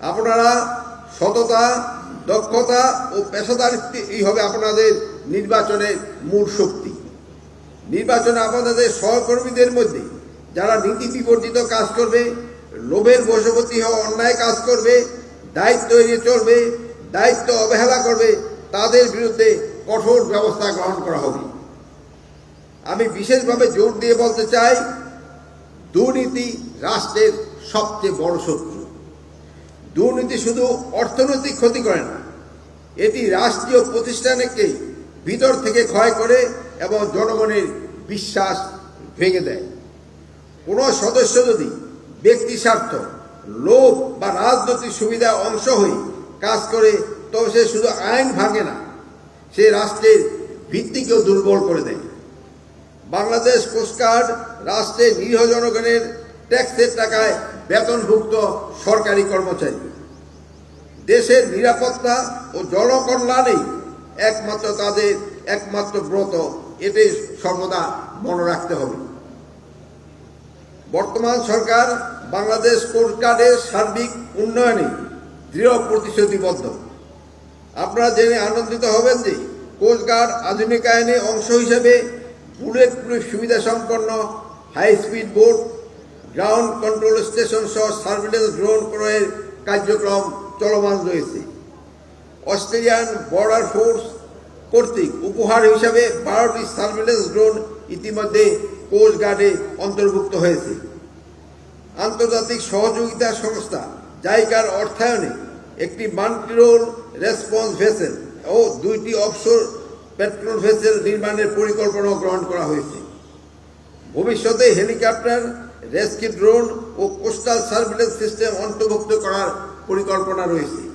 আপনারা সততা, দক্ষতা ও পেশাদারিত্ব এই হবে আপনাদের নির্বাচনের মূল শক্তি। নির্বাচনে আপনাদের সহকর্মীদের মধ্যে যারা নীতি বিবর্জিত কাজ করবে, লোভের বশবর্তী হওয়া অন্যায় কাজ করবে, দায়িত্ব এড়িয়ে চলবে, দায়িত্ব অবহেলা করবে, তাদের বিরুদ্ধে কঠোর ব্যবস্থা গ্রহণ করা হবে। আমি বিশেষভাবে জোর দিয়ে বলতে চাই, দুর্নীতি রাষ্ট্রের সবচেয়ে বড় শত্রু দুর্নীতি শুধু অর্থনৈতিক ক্ষতি করে না, এটি রাষ্ট্রীয় প্রতিষ্ঠানকে ভিতর থেকে ক্ষয় করে এবং জনগণের বিশ্বাস ভেঙে দেয়। কোনো সদস্য যদি ব্যক্তি স্বার্থ লোভ বা রাজনৈতিক সুবিধা অংশ হয়ে কাজ করে, তবে সে শুধু আইন ভাঙে না, সে রাষ্ট্রের ভিত্তিকেও দুর্বল করে দেয়। বাংলাদেশ কোস্টগার্ড রাষ্ট্রের নিরীহ জনগণের ট্যাক্সের টাকায় বেতনভুক্ত সরকারি কর্মচারী। দেশের নিরাপত্তা ও জনকল্যাণেই একমাত্র তাদের, একমাত্র ব্রত, এটাই সর্বদা মনে রাখতে হবে। বর্তমান সরকার বাংলাদেশ কোস্টগার্ডের সার্বিক উন্নয়নে দৃঢ় প্রতিশ্রুতিবদ্ধ। আপনারা জেনে আনন্দিত হবেন যে কোস্টগার্ড আধুনিকায়নে অংশ হিসেবে বুলেট প্রুফ সুবিধা সম্পন্ন high speed boat ground control station সহ সার্ভিলেন্স ড্রোন ক্রয়ের কার্যক্রম চলমান রয়েছে। অস্ট্রেলিয়ান বর্ডার ফোর্স কর্তৃক উপহার হিসাবে বারোটি সার্ভিলেন্স ড্রোন ইতিমধ্যে কোস্ট গার্ডে অন্তর্ভুক্ত হয়েছে। আন্তর্জাতিক সহযোগিতা সংস্থা জাইকার অর্থায়নে একটি মাল্টিরোল রেসপন্স ভেসেল ও দুইটি অফশোর পেট্রোল ভেসেল নির্মাণের পরিকল্পনা গ্রহণ করা হয়েছে। ভবিষ্যতে হেলিকপ্টার রেস্কিউ ড্রোন ও কোস্টাল সার্ভিলেন্স সিস্টেম অন্তর্ভুক্ত করার পরিকল্পনা রয়েছে।